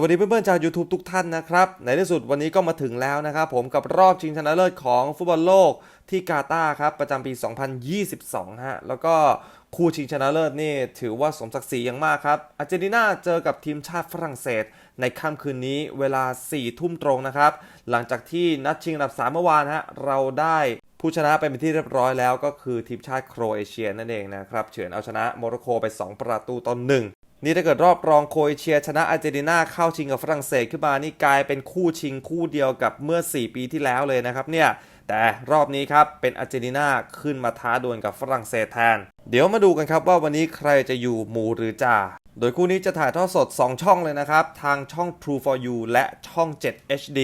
วัสดีเพื่อนๆชาว YouTube ทุกท่านนะครับ ในที่สุดวันนี้ก็มาถึงแล้วนะครับผมกับรอบชิงชนะเลิศของฟุตบอลโลกที่กาตาร์ครับ ประจำปี 2022 ฮะ แล้วก็คู่ชิงชนะเลิศนี่ถือว่าสมศักดิ์ศรีอย่างมากครับอาร์เจนตินาเจอกับทีมชาติฝรั่งเศส ในค่ำคืนนี้เวลา 4 ทุ่มตรงนะครับ หลังจากที่นัดชิงอันดับ 3 เมื่อวานฮะเราได้ผู้ชนะไปเป็นที่เรียบร้อยแล้วก็คือทีมชาติโครเอเชียนั่นเองนะครับ เฉือนเอาชนะโมร็อกโกไป 2 ประตูต่อหนึ่ง นี่ถ้าเกิดรอบรองโครเอเชียชนะอาร์เจนตินาเข้าชิงกับฝรั่งเศสขึ้นมานี่กลายเป็นคู่ชิงคู่เดียวกับเมื่อ 4 ปีที่แล้วเลยนะครับเนี่ยแต่รอบนี้ครับเป็นอาร์เจนตินาขึ้นมาท้าดวลกับฝรั่งเศสแทน เดี๋ยวมาดูกันครับว่าวันนี้ใครจะอยู่หมูหรือจ่าโดยคู่นี้จะถ่ายทอดสด 2 ช่องเลยนะครับ ทางช่อง True for You และช่อง 7 HD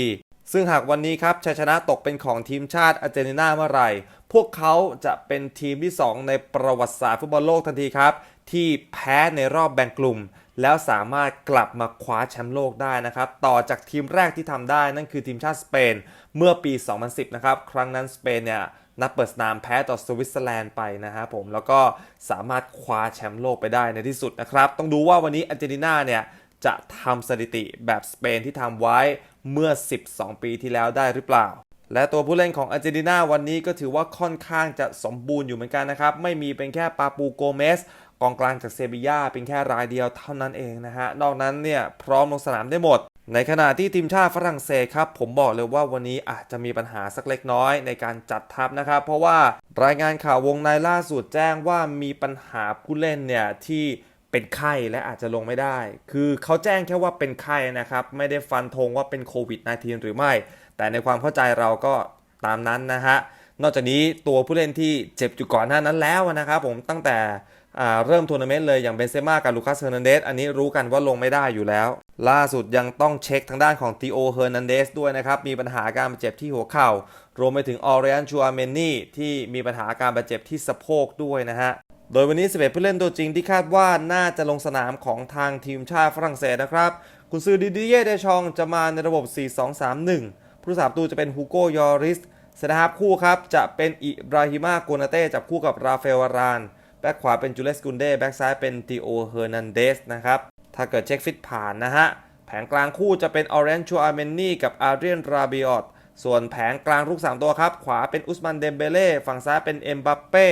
ซึ่งหากวันนี้ครับชัยชนะตกเป็นของทีมชาติอาร์เจนตินาเมื่อไหร่ พวกเขาจะเป็นทีมที่ 2 ในประวัติศาสตร์ฟุตบอลโลกทันทีครับ ที่แพ้ในรอบแบ่งกลุ่ม แล้วสามารถกลับมาคว้าแชมป์โลกได้นะครับ ต่อจากทีมแรกที่ทำได้นั่นคือทีมชาติสเปนเมื่อปี 2010 นะครับ ครั้งนั้นสเปนเนี่ยนัดเปิดสนามแพ้ต่อสวิตเซอร์แลนด์ไปนะครับผมแล้วก็สามารถคว้าแชมป์โลกไปได้ในที่สุดนะครับ ต้องดูว่าวันนี้อาร์เจนตินาเนี่ยจะทำสถิติแบบสเปนที่ทำไว้ เมื่อ 12 ปีที่แล้วได้หรือเปล่า และตัวผู้เล่นของอาร์เจนตินาวันนี้ก็ถือว่าค่อนข้างจะสมบูรณ์อยู่เหมือนกันนะครับ ไม่มีเป็นแค่ปาปูโกเมสกองกลางจากเซบียาเป็นแค่รายเดียวเท่านั้นเองนะฮะ นอกนั้นเนี่ยพร้อมลงสนามได้หมด ในขณะที่ทีมชาติฝรั่งเศสครับ ผมบอกเลยว่าวันนี้อาจจะมีปัญหาสักเล็กน้อยในการจัดทัพนะครับ เพราะว่ารายงานข่าววงในล่าสุดแจ้งว่ามีปัญหาผู้เล่นเนี่ยที่ เป็นไข้และอาจจะลงไม่ได้ คือเขาแจ้งแค่ว่าเป็นไข้นะครับ ไม่ได้ฟันธงว่าเป็นโควิด -19 หรือไม่ แต่ในความเข้าใจเราก็ตามนั้นนะฮะ นอกจากนี้ตัวผู้เล่นที่เจ็บอยู่ก่อนหน้านั้นแล้วนะครับผมตั้งแต่เริ่มทัวร์นาเมนต์เลยอย่างเบนเซม่ากับลูคัสเฮอร์นันเดสอันนี้รู้กันว่าลงไม่ได้อยู่แล้ว ล่าสุดยังต้องเช็คทางด้านของติโอเฮอร์นันเดสด้วยนะครับ มีปัญหาการบาดเจ็บที่หัวเข่า รวมไปถึงออเรียนชัวเมนนี่ที่มีปัญหาการบาดเจ็บที่สะโพกด้วยนะฮะ โดยวันนี้ 11 ผู้เล่นตัวจริงที่คาดว่าน่าจะลงสนามของทางทีมชาติฝรั่งเศสนะครับคุณซือดิดิเย่เดชองจะมาในระบบ 4-2-3-1 ผู้สาประตูจะเป็นฮูโกยอริสเซนฮาร์คู่ครับ จะเป็นอิบราฮิมาโกนาเต้จับคู่กับราเอลวาราน แบ็คขวาเป็นจูเลสกุนเด้ แบ็คซ้ายเป็นติโอเฮอร์นันเดสนะครับ ถ้าเกิดเช็คฟิตผ่านนะฮะ แผงกลางคู่จะเป็นออเรนชัวอาร์เมนนี่กับอาร์เรียนราบิออตส่วนแผงกลางลูก3ตัวครับ ขวาเป็นอุสมันเดมเบเล่ ฝั่งซ้ายเป็นเอ็มบัปเป้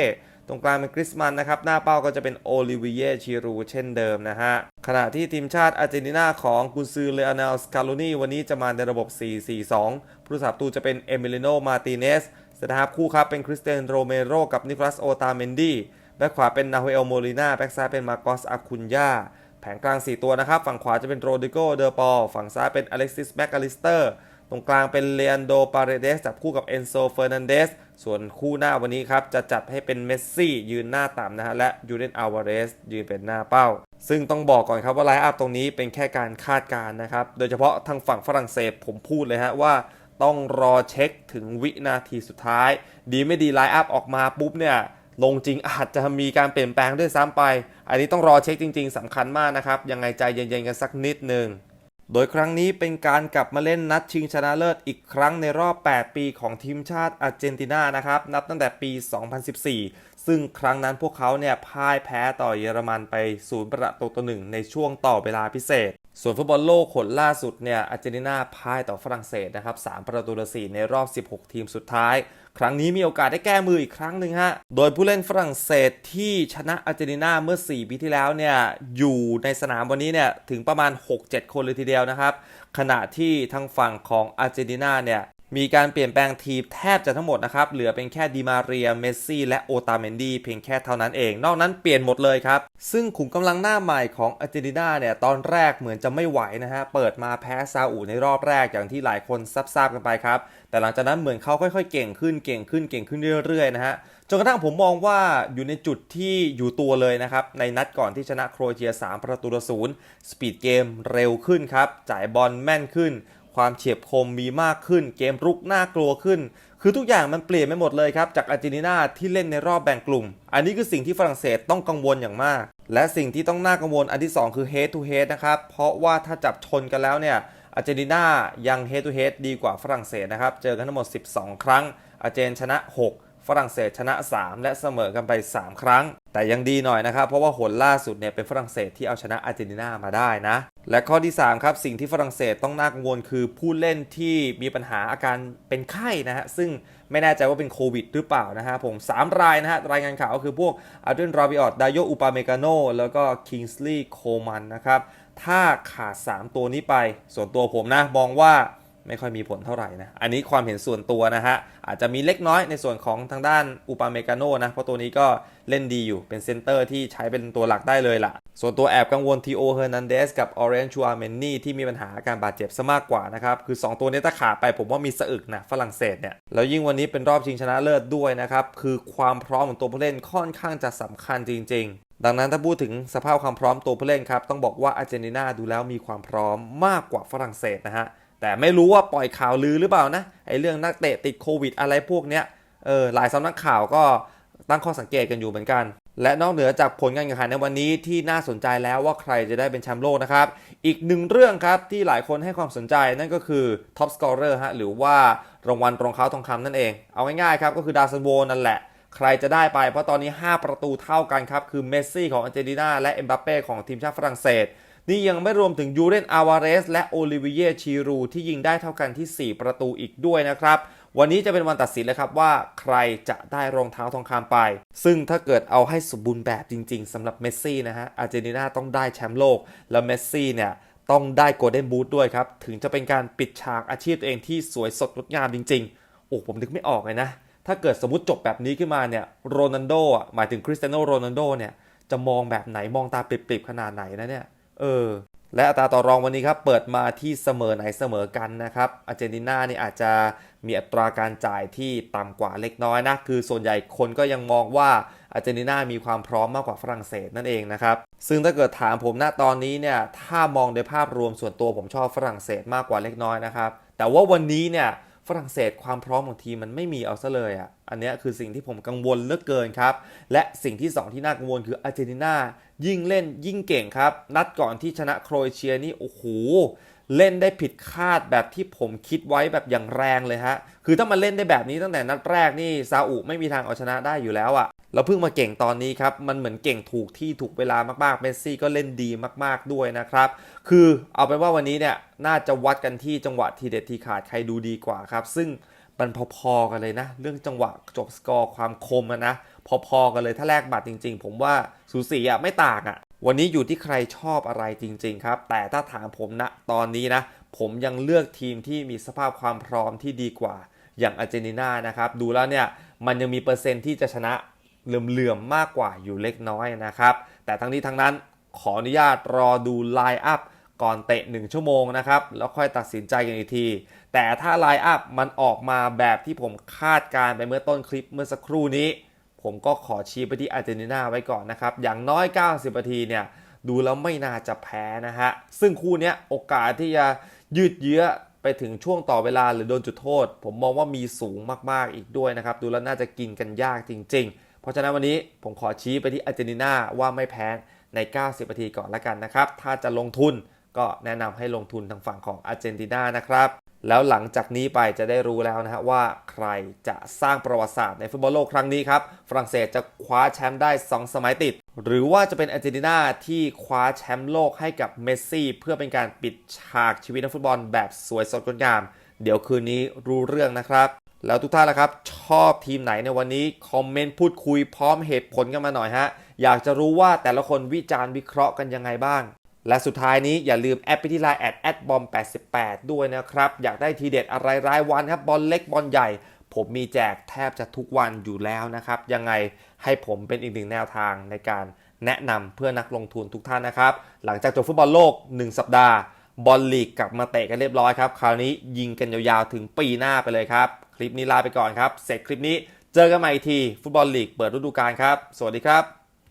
ตรงกลางเป็นกริสมันนะครับ หน้าเป้าก็จะเป็นโอลิเวียชิรูเช่นเดิมนะฮะ ขณะที่ทีมชาติอาร์เจนตินาของกุนซือเลอานาลสคาโลนีวันนี้จะมาในระบบ 4-4-2 ผู้สับตูจะเป็นเอมิลิโนมาติเนสสตาร์คู่ครับเป็นคริสเตนโรเมโรกับนิโคลัสโอตาเมนดีแบ็คขวาเป็นนาฮุเอลโมลิน่าแบ็คซ้ายเป็นมาโกสอาคุนยาแผงกลาง 4 ตัวนะครับ ฝั่งขวาจะเป็นโรดิโกเดอปอลฝั่งซ้ายเป็นอเล็กซิสแมคอลิสเตอร์ ตรงกลางเป็นเลอันโดปาเรเดสจับคู่กับเอนโซเฟอร์นันเดส ส่วนคู่หน้าวันนี้ครับ จะจัดให้เป็นเมสซี่ยืนหน้าต่ำนะฮะ และยูเรนอัลวาเรสยืนเป็นหน้าเป้า ซึ่งต้องบอกก่อนครับว่าไลน์อัพตรงนี้เป็นแค่การคาดการณ์นะครับ โดยเฉพาะทางฝั่งฝรั่งเศสผมพูดเลยฮะว่าต้องรอเช็คถึงวินาทีสุดท้าย ดีไม่ดีไลน์อัพออกมาปุ๊บเนี่ยลงจริงอาจจะมีการเปลี่ยนแปลงด้วยซ้ำไป อันนี้ต้องรอเช็คจริง ๆสำคัญมากนะครับยังไงใจเย็นๆกันสักนิดนึง โดยครั้งนี้เป็นการกลับมาเล่นนัดชิงชนะเลิศอีกครั้งในรอบ 8 ปีของทีมชาติอาร์เจนตินานะครับ นับตั้งแต่ปี 2014 ซึ่งครั้งนั้นพวกเขาเนี่ยพ่ายแพ้ต่อเยอรมันไปศูนย์ประตูต่อหนึ่งในช่วงต่อเวลาพิเศษ ส่วนฟุตบอลโลกคนล่าสุดเนี่ยอาร์เจนตินาพ่ายต่อฝรั่งเศสนะครับ3ประตูต่อ4ในรอบ 16 ทีมสุดท้าย ครั้งนี้มีโอกาสได้แก้มืออีกครั้งหนึ่งฮะ โดยผู้เล่นฝรั่งเศสที่ชนะอาร์เจนตินาเมื่อ 4 ปีที่แล้วเนี่ยอยู่ในสนามวันนี้เนี่ยถึงประมาณ 6-7 คนเลยทีเดียวนะครับ ขณะที่ทางฝั่งของอาร์เจนตินาเนี่ย มีการเปลี่ยนแปลงทีมแทบจะทั้งหมดนะครับ เหลือเป็นแค่ดิมาเรีย เมสซี่ และโอตาเมนดีเพียงแค่เท่านั้นเอง นอกนั้นเปลี่ยนหมดเลยครับ ซึ่งขุมกำลังหน้าใหม่ของอาร์เจนตินาเนี่ย ตอนแรกเหมือนจะไม่ไหวนะฮะ เปิดมาแพ้ซาอุในรอบแรกอย่างที่หลายคนทราบกันไปครับ แต่หลังจากนั้นเหมือนเขาค่อยๆ เก่งขึ้น เก่งขึ้น เก่งขึ้นเรื่อยๆนะฮะ จนกระทั่งผมมองว่าอยู่ในจุดที่อยู่ตัวเลยนะครับ ในนัดก่อนที่ชนะโครเอเชีย 3 ประตูต่อศูนย์สปีดเกมเร็วขึ้นครับ จ่ายบอลแม่นขึ้น ความเฉียบคมมีมากขึ้น เกมรุกน่ากลัวขึ้น คือทุกอย่างมันเปลี่ยนไปหมดเลยครับ จากอาร์เจนตินาที่เล่นในรอบแบ่งกลุ่ม อันนี้คือสิ่งที่ฝรั่งเศสต้องกังวลอย่างมาก และสิ่งที่ต้องน่ากังวลอันที่ 2 คือ head to head นะครับ เพราะว่าถ้าจับชนกันแล้วเนี่ยอาร์เจนตินายัง head to head ดีกว่าฝรั่งเศสนะครับ เจอกันทั้งหมด 12 ครั้งอาร์เจนชนะ 6 ฝรั่งเศสชนะ 3 และเสมอกันไป 3 ครั้ง แต่ยังดีหน่อยนะครับ เพราะว่าหนล่าสุดเนี่ยเป็นฝรั่งเศสที่เอาชนะอาร์เจนตินามาได้นะ และข้อที่ 3 ครับ สิ่งที่ฝรั่งเศสต้องน่ากังวลคือผู้เล่นที่มีปัญหาอาการเป็นไข้นะฮะ ซึ่งไม่แน่ใจว่าเป็นโควิดหรือเปล่านะฮะผม 3 รายนะฮะ รายงานข่าวก็คือพวกอาร์เดนราบิออตดายโยอุปาเมกาโนแล้วก็คิงส์ลีย์โคมันนะครับถ้าขาด 3 ตัวนี้ไป ส่วนตัวผมนะมองว่า ไม่ค่อยมีผลเท่าไหร่นะ อันนี้ความเห็นส่วนตัวนะฮะ อาจจะมีเล็กน้อยในส่วนของทางด้านอุปาเมกาโนนะ เพราะตัวนี้ก็เล่นดีอยู่เป็นเซนเตอร์ที่ใช้เป็นตัวหลักได้เลยล่ะ ส่วนตัวแอบกังวลทีโอเฮอร์นันเดสกับออเรนชูอาเมนนี่ที่มีปัญหาการบาดเจ็บซะมากกว่านะครับ คือ 2 ตัวนี้ถ้าขาดไปผมว่ามีสะอึกนะฝรั่งเศสเนี่ย แล้วยิ่งวันนี้เป็นรอบชิงชนะเลิศด้วยนะครับ คือความพร้อมของตัวผู้เล่นค่อนข้างจะสำคัญจริง ๆดังนั้นถ้าพูดถึงสภาพความพร้อมตัวผู้เล่นครับ ต้องบอกว่าอาร์เจนตินาดูแล้วมีความพร้อมมากกว่าฝรั่งเศสนะฮะ แต่ไม่รู้ว่าปล่อยข่าวลือหรือเปล่านะไอ้เรื่องนักเตะติดโควิดอะไรพวกเนี้ยเออหลายสำนักข่าวก็ตั้งข้อสังเกตกันอยู่เหมือนกัน และนอกเหนือจากผลการแข่งขันในวันนี้ที่น่าสนใจแล้วว่าใครจะได้เป็นแชมป์โลกนะครับ อีกหนึ่งเรื่องครับที่หลายคนให้ความสนใจนั่นก็คือท็อปสกอร์เรอร์ฮะหรือว่ารางวัลรองเท้าทองคำนั่นเอง เอาง่ายๆครับก็คือดาซันโวนั่นแหละ ใครจะได้ไปเพราะตอนนี้ 5 ประตูเท่ากันครับคือเมสซี่ของอาร์เจนตินาและเอ็มบัปเป้ของทีมชาติฝรั่งเศส นี่ยังไม่รวมถึงยูเรนอาวาเรสและโอลิเวียชีรูที่ยิงได้เท่ากันที่ 4 ประตูอีกด้วยนะครับ วันนี้จะเป็นวันตัดสินแล้วครับว่าใครจะได้รองเท้าทองคำไป ซึ่งถ้าเกิดเอาให้สมบูรณ์แบบจริง ๆสำหรับเมสซี่นะฮะอาร์เจนตินาต้องได้แชมป์โลก แล้วเมสซี่เนี่ยต้องได้โกลเด้นบูทด้วยครับ ถึงจะเป็นการปิดฉากอาชีพตัวเองที่สวยสดงดงามจริง ๆ โอ้ผมนึกไม่ออกเลยนะ ถ้าเกิดสมมติจบแบบนี้ขึ้นมาเนี่ยโรนัลโดอะหมายถึงคริสเตียโนโรนัลโดเนี่ยจะมองแบบไหนมองตาปริบๆขนาดไหนนะเนี่ย เออและอัตราต่อรองวันนี้ครับ เปิดมาที่เสมอไหนเสมอกันนะครับ อาร์เจนตินาเนี่ยอาจจะมีอัตราการจ่ายที่ต่ำกว่าเล็กน้อยนะ คือส่วนใหญ่คนก็ยังมองว่าอาร์เจนตินามีความพร้อมมากกว่าฝรั่งเศสนั่นเองนะครับ ซึ่งถ้าเกิดถามผมณตอนนี้เนี่ย ถ้ามองโดยภาพรวมส่วนตัวผมชอบฝรั่งเศสมากกว่าเล็กน้อยนะครับ แต่ว่าวันนี้เนี่ย ฝรั่งเศสความพร้อมของทีมมันไม่มีเอาซะเลยอะ อันนี้คือสิ่งที่ผมกังวลเหลือเกินครับ และสิ่งที่ 2 ที่น่ากังวลคืออาร์เจนตินายิ่งเล่นยิ่งเก่งครับ นัดก่อนที่ชนะโครเอเชียนี่โอ้โห เล่นได้ผิดคาดแบบที่ผมคิดไว้แบบอย่างแรงเลยฮะ คือถ้ามันเล่นได้แบบนี้ตั้งแต่นัดแรกนี่ซาอุไม่มีทางเอาชนะได้อยู่แล้วอะ่ะเราเพิ่งมาเก่งตอนนี้ครับ มันเหมือนเก่งถูกที่ถูกเวลามากๆ เมสซี่ก็เล่นดีมากๆด้วยนะครับ คือเอาเป็นว่าวันนี้เนี่ยน่าจะวัดกันที่จังหวะทีเด็ดทีขาดใครดูดีกว่าครับ ซึ่งมันพอๆกันเลยนะ เรื่องจังหวะจบสกอร์ความคมนะ พอๆกันเลยถ้าแลกบัตรจริง ๆ ผมว่าสูสีอะไม่ต่างอะ วันนี้อยู่ที่ใครชอบอะไรจริง ๆ ครับ แต่ถ้าถามผมนะตอนนี้นะ ผมยังเลือกทีมที่มีสภาพความพร้อมที่ดีกว่า อย่างอาร์เจนตินานะครับ ดูแล้วเนี่ย มันยังมีเปอร์เซ็นต์ที่จะชนะเหลื่อมๆมากกว่าอยู่เล็กน้อยนะครับ แต่ทั้งนี้ทั้งนั้นขออนุญาตรอดูไลน์อัพก่อนเตะ 1 ชั่วโมงนะครับ แล้วค่อยตัดสินใจกันอีกที แต่ถ้าไลน์อัพมันออกมาแบบที่ผมคาดการไปเมื่อต้นคลิปเมื่อสักครู่นี้ ผมก็ขอชี้ไปที่อาร์เจนตินาไว้ก่อนนะครับ อย่างน้อย 90นาทีเนี่ย ดูแล้วไม่น่าจะแพ้นะฮะ ซึ่งคู่นี้โอกาสที่จะยืดเยื้อไปถึงช่วงต่อเวลาหรือโดนจุดโทษ ผมมองว่ามีสูงมากๆอีกด้วยนะครับ ดูแล้วน่าจะกินกันยากจริง ๆ เพราะฉะนั้นวันนี้ผมขอชี้ไปที่อาร์เจนตินาว่าไม่แพ้ใน 90นาทีก่อนละกันนะครับ ถ้าจะลงทุนก็แนะนำให้ลงทุนทางฝั่งของอาร์เจนตินานะครับ แล้วหลังจากนี้ไปจะได้รู้แล้วนะฮะว่าใครจะสร้างประวัติศาสตร์ในฟุตบอลโลกครั้งนี้ครับ ฝรั่งเศสจะคว้าแชมป์ได้ 2 สมัยติด หรือว่าจะเป็นอาร์เจนตินาที่คว้าแชมป์โลกให้กับเมสซี่ เพื่อเป็นการปิดฉากชีวิตนักฟุตบอลแบบสวยสดงดงาม เดี๋ยวคืนนี้รู้เรื่องนะครับ แล้วทุกท่านละครับ ชอบทีมไหนในวันนี้ คอมเมนต์พูดคุยพร้อมเหตุผลกันมาหน่อยฮะอยากจะรู้ว่าแต่ละคนวิจารณ์วิเคราะห์กันยังไงบ้าง และสุดท้ายนี้อย่าลืมแอปไปที่ไลน์แอดแอดบอม88ด้วยนะครับ อยากได้ทีเด็ดอะไรรายวันครับบอลเล็กบอลใหญ่ ผมมีแจกแทบจะทุกวันอยู่แล้วนะครับ ยังไงให้ผมเป็นอีกหนึ่งแนวทางในการแนะนำเพื่อนักลงทุนทุกท่านนะครับ หลังจากจบฟุตบอลโลก 1 สัปดาห์ บอลลีกกลับมาเตะกันเรียบร้อยครับคราวนี้ยิงกันยาวๆถึงปีหน้าไปเลยครับ คลิปนี้ลาไปก่อนครับ เสร็จคลิปนี้เจอกันใหม่อีกทีฟุตบอลลีกเปิดฤดูกาลครับ สวัสดีครับ